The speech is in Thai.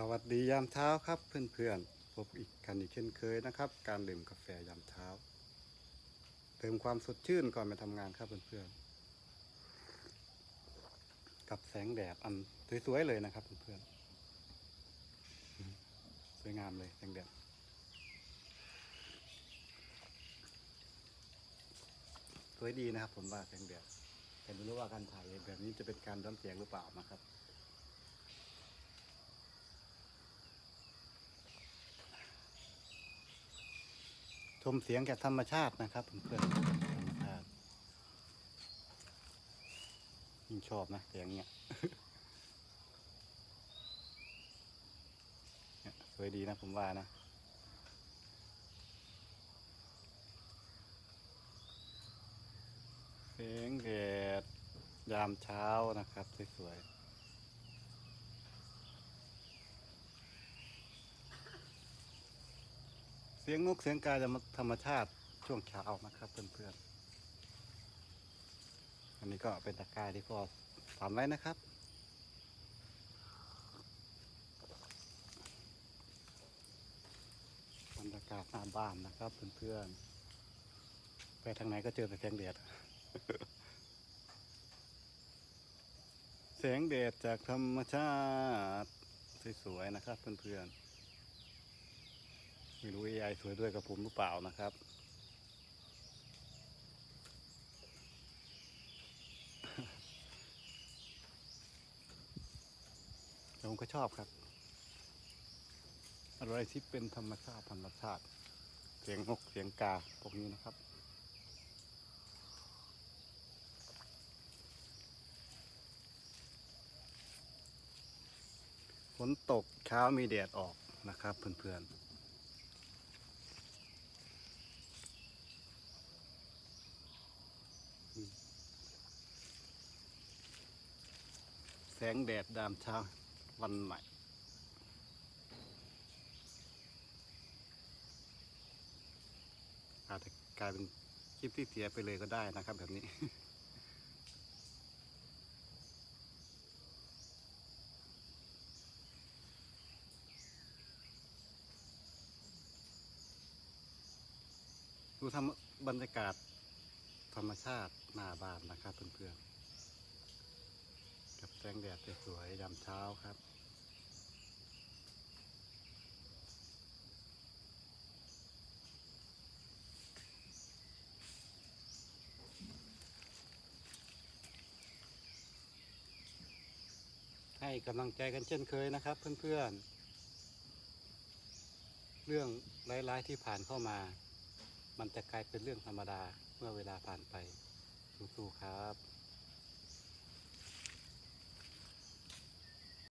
สวัสดียามเช้าครับเพื่อนๆพบอีกกันอีกเช่นเคยนะครับ การดื่มกาแฟยามเช้า เติมความสดชื่นก่อนไปทำงานครับเพื่อนๆกับแสงแดดอันสวยๆเลยนะครับเพื่อนๆสวยงามเลยแสงแดดสวยดีนะครับ ผมว่าแสงแดดแต่ไม่รู้ว่าการถ่ายแบบนี้จะเป็นการย้อนแสงหรือเปล่านะครับ มเสียงจากธรรมชาตินะครับเพื่อนๆธรรมชาติยิ่งชอบนะเสียงเนี้ยสวยดีนะผมว่านะเสียงแดดยามเช้านะครับสวยๆ สียงนกเสียงกาจะมาธรรมชาติช่วงเช้านะครับเพื่อนๆ อันนี้ก็เป็นตะกายที่พ่อทำไว้นะครับ บรรยากาศหน้าบ้านนะครับเพื่อนๆ ไปทางไหนก็เจอแต่แสงแดดแสงแดดจากธรรมชาติสวยๆนะครับเพื่อนๆ ไม่รู้ AI สวยด้วยกับผมหรือเปล่านะครับ ผมก็ชอบครับ อะไรที่เป็นธรรมชาติธรรมชาติ เสียงนกเสียงกาพวกนี้นะครับฝนตกเช้ามีแดดออกนะครับเพื่อนๆ งแดดดามเช้าวันใหม่อาจจะกลายเป็นคลิปที่เสียไปเลยก็ได้นะครับแบบนี้ ดูทำบรรยากาศธรรมชาติหน้าบ้านนะครับเพื่อนๆ งแดดสวยๆยามเช้าครับ ให้กำลังใจกันเช่นเคยนะครับเพื่อนๆ เรื่องร้ายๆที่ผ่านเข้ามา มันจะกลายเป็นเรื่องธรรมดาเมื่อเวลาผ่านไปสู้ๆครับ